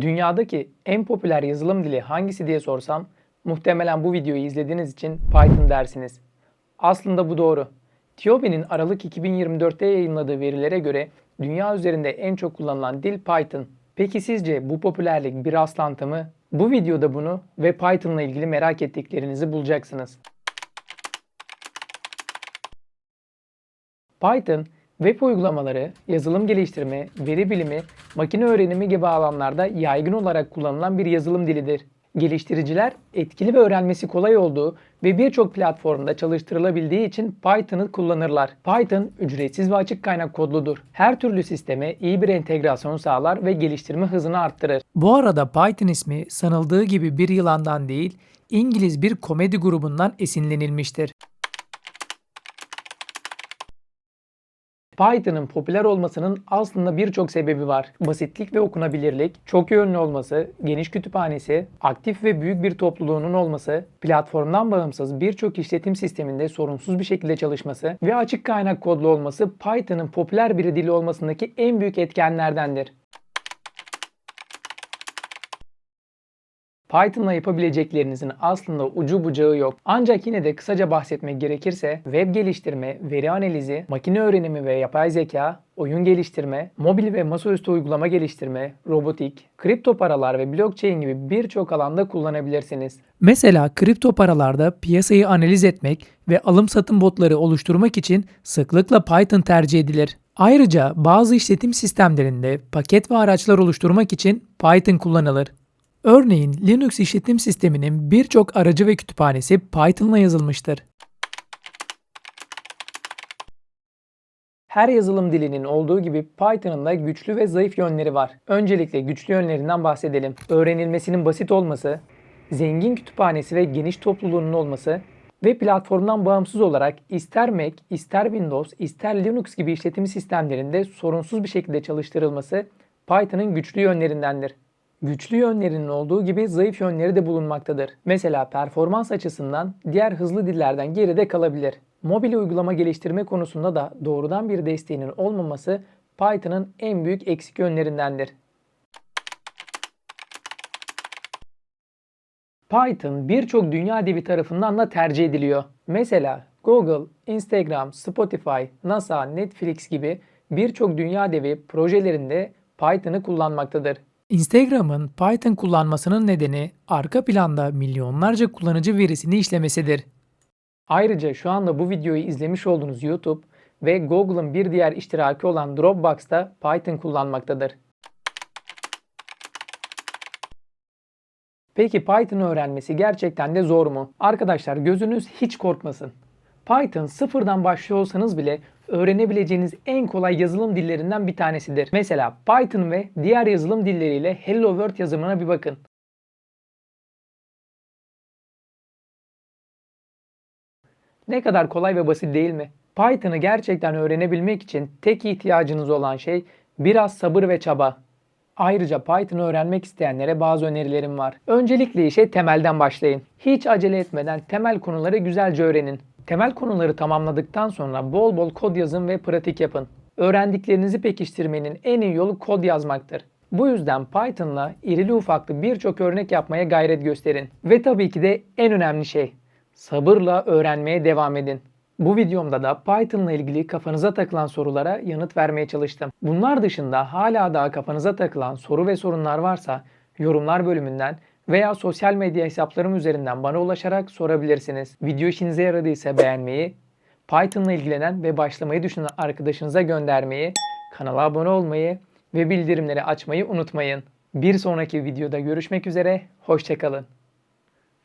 Dünyadaki en popüler yazılım dili hangisi diye sorsam muhtemelen bu videoyu izlediğiniz için Python dersiniz. Aslında bu doğru. TIOBE'nin Aralık 2024'te yayınladığı verilere göre dünya üzerinde en çok kullanılan dil Python. Peki sizce bu popülerlik bir rastlantı mı? Bu videoda bunu ve Python'la ilgili merak ettiklerinizi bulacaksınız. Python, web uygulamaları, yazılım geliştirme, veri bilimi, makine öğrenimi gibi alanlarda yaygın olarak kullanılan bir yazılım dilidir. Geliştiriciler etkili ve öğrenmesi kolay olduğu ve birçok platformda çalıştırılabildiği için Python'ı kullanırlar. Python ücretsiz ve açık kaynak kodludur. Her türlü sisteme iyi bir entegrasyon sağlar ve geliştirme hızını arttırır. Bu arada Python ismi sanıldığı gibi bir yılandan değil, İngiliz bir komedi grubundan esinlenilmiştir. Python'ın popüler olmasının aslında birçok sebebi var. Basitlik ve okunabilirlik, çok yönlü olması, geniş kütüphanesi, aktif ve büyük bir topluluğunun olması, platformdan bağımsız birçok işletim sisteminde sorunsuz bir şekilde çalışması ve açık kaynak kodlu olması Python'ın popüler bir dili olmasındaki en büyük etkenlerdendir. Python'la yapabileceklerinizin aslında ucu bucağı yok. Ancak yine de kısaca bahsetmek gerekirse web geliştirme, veri analizi, makine öğrenimi ve yapay zeka, oyun geliştirme, mobil ve masaüstü uygulama geliştirme, robotik, kripto paralar ve blockchain gibi birçok alanda kullanabilirsiniz. Mesela kripto paralarda piyasayı analiz etmek ve alım satım botları oluşturmak için sıklıkla Python tercih edilir. Ayrıca bazı işletim sistemlerinde paket ve araçlar oluşturmak için Python kullanılır. Örneğin Linux işletim sisteminin birçok aracı ve kütüphanesi Python'la yazılmıştır. Her yazılım dilinin olduğu gibi Python'ın da güçlü ve zayıf yönleri var. Öncelikle güçlü yönlerinden bahsedelim. Öğrenilmesinin basit olması, zengin kütüphanesi ve geniş topluluğunun olması ve platformdan bağımsız olarak ister Mac, ister Windows, ister Linux gibi işletim sistemlerinde sorunsuz bir şekilde çalıştırılması Python'ın güçlü yönlerindendir. Güçlü yönlerinin olduğu gibi zayıf yönleri de bulunmaktadır. Mesela performans açısından diğer hızlı dillerden geride kalabilir. Mobil uygulama geliştirme konusunda da doğrudan bir desteğinin olmaması Python'ın en büyük eksik yönlerindendir. Python birçok dünya devi tarafından da tercih ediliyor. Mesela Google, Instagram, Spotify, NASA, Netflix gibi birçok dünya devi projelerinde Python'ı kullanmaktadır. Instagram'ın Python kullanmasının nedeni arka planda milyonlarca kullanıcı verisini işlemesidir. Ayrıca şu anda bu videoyu izlemiş olduğunuz YouTube ve Google'ın bir diğer iştiraki olan Dropbox da Python kullanmaktadır. Peki Python öğrenmesi gerçekten de zor mu? Arkadaşlar gözünüz hiç korkmasın. Python sıfırdan başlıyor olsanız bile öğrenebileceğiniz en kolay yazılım dillerinden bir tanesidir. Mesela Python ve diğer yazılım dilleriyle Hello World yazımına bir bakın. Ne kadar kolay ve basit değil mi? Python'ı gerçekten öğrenebilmek için tek ihtiyacınız olan şey biraz sabır ve çaba. Ayrıca Python'ı öğrenmek isteyenlere bazı önerilerim var. Öncelikle işe temelden başlayın. Hiç acele etmeden temel konuları güzelce öğrenin. Temel konuları tamamladıktan sonra bol bol kod yazın ve pratik yapın. Öğrendiklerinizi pekiştirmenin en iyi yolu kod yazmaktır. Bu yüzden Python'la irili ufaklı birçok örnek yapmaya gayret gösterin. Ve tabii ki de en önemli şey, sabırla öğrenmeye devam edin. Bu videomda da Python'la ilgili kafanıza takılan sorulara yanıt vermeye çalıştım. Bunlar dışında hala daha kafanıza takılan soru ve sorunlar varsa yorumlar bölümünden veya sosyal medya hesaplarım üzerinden bana ulaşarak sorabilirsiniz. Video işinize yaradıysa beğenmeyi, Python'la ilgilenen ve başlamayı düşünen arkadaşınıza göndermeyi, kanala abone olmayı ve bildirimleri açmayı unutmayın. Bir sonraki videoda görüşmek üzere, hoşçakalın.